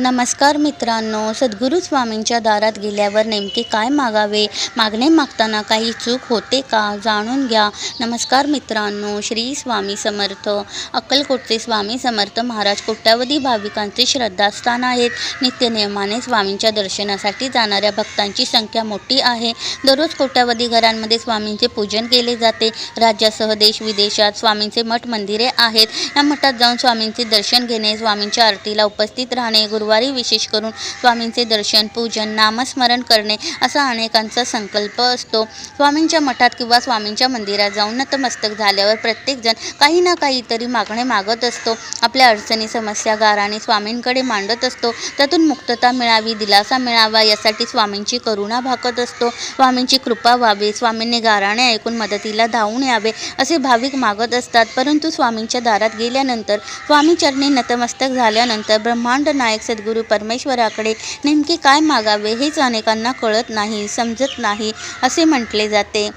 नमस्कार मित्रांनो सद्गुरू स्वामींच्या दारात गेल्यावर नेमके काय मागावे? मागणे मागताना काही चूक होते का? जाणून घ्या. नमस्कार मित्रांनो श्री स्वामी समर्थ. अक्कलकोटचे स्वामी समर्थ महाराज कोट्यावधी भाविकांचे श्रद्धास्थान आहेत. नित्यनियमाने स्वामींच्या दर्शनासाठी जाणाऱ्या भक्तांची संख्या मोठी आहे. दररोज कोट्यावधी घरांमध्ये स्वामींचे पूजन केले जाते. राज्यासह देश विदेशात स्वामींचे मठ मंदिरे आहेत. या मठात जाऊन स्वामींचे दर्शन घेणे स्वामींच्या आरतीला उपस्थित राहणे गुरु गुरुवारी विशेष करून स्वामींचे दर्शन पूजन नामस्मरण करणे असा अनेकांचा संकल्प असतो. स्वामींच्या मठात किंवा स्वामींच्या मंदिरात जाऊन नतमस्तक झाल्यावर प्रत्येकजण काही ना काहीतरी मागणे मागत असतो. आपल्या अडचणी समस्या गाराने स्वामींकडे मांडत असतो. त्यातून मुक्तता मिळावी दिलासा मिळावा यासाठी स्वामींची करुणा भाकत असतो. स्वामींची कृपा व्हावी स्वामींनी गाराणे ऐकून मदतीला धावून यावे असे भाविक मागत असतात. परंतु स्वामींच्या दारात गेल्यानंतर स्वामीचरणी नतमस्तक झाल्यानंतर ब्रह्मांड नायक सद्गुरू परमेश्वराकडे नेमके काय मागावे हेच अनेकांना कळत नाही समजत नाही असे म्हटले जाते.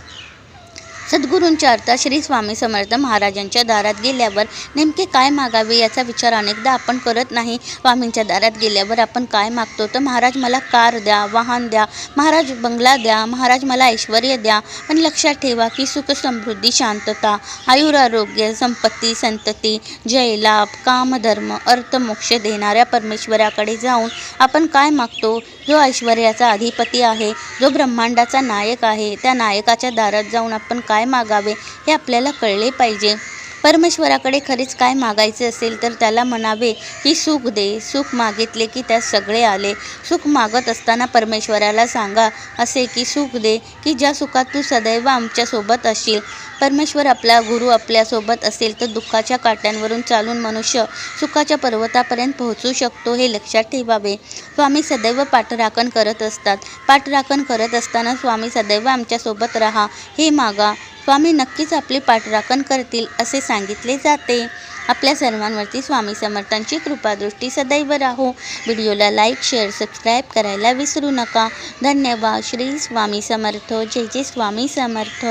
सद्गुरूंच्या अर्थात श्री स्वामी समर्थ महाराजांच्या दारात गेल्यावर नेमके काय मागावे याचा विचार अनेकदा आपण करत नाही. स्वामींच्या दारात गेल्यावर आपण काय मागतो? तर महाराज मला कार द्या वाहन द्या महाराज बंगला द्या महाराज मला ऐश्वर द्या. पण लक्षात ठेवा की सुख समृद्धी शांतता आयुरारोग्य संपत्ती संतती जयलाभ कामधर्म अर्थमोक्ष देणाऱ्या परमेश्वराकडे जाऊन आपण काय मागतो? जो ऐश्वर्याचा अधिपती आहे जो ब्रह्मांडाचा नायक आहे त्या नायकाच्या दारात जाऊन आपण काय मागावे हे आपल्याला कळले पाहिजे. परमेश्वराकडे खरेच काय मागायचे असेल तर त्याला म्हणावे की सुख दे सुख मागितले की त्यात सगळे आले. सुख मागत असताना परमेश्वराला सांगा असे की सुख दे की ज्या सुखात तू सदैव आमच्यासोबत असशील परमेश्वर आपला गुरु आपल्यासोबत असेल तर दुःखाच्या काट्यांवरून चालून मनुष्य सुखाच्या पर्वतापर्यंत पोहोचू शकतो हे लक्षात ठेवावे. स्वामी सदैव पाठराखण करत असतात. पाठराखण करत असताना स्वामी सदैव आमच्यासोबत राहा. हे मागा. स्वामी नक्कीच आपली पाठराखण करतील असे सांगितले जाते. आपल्या सर्वांवरती स्वामी समर्थांची कृपादृष्टी सदैव राहो. व्हिडिओला लाईक शेअर सबस्क्राईब करायला विसरू नका. धन्यवाद. श्री स्वामी समर्थ. जय जय स्वामी समर्थ.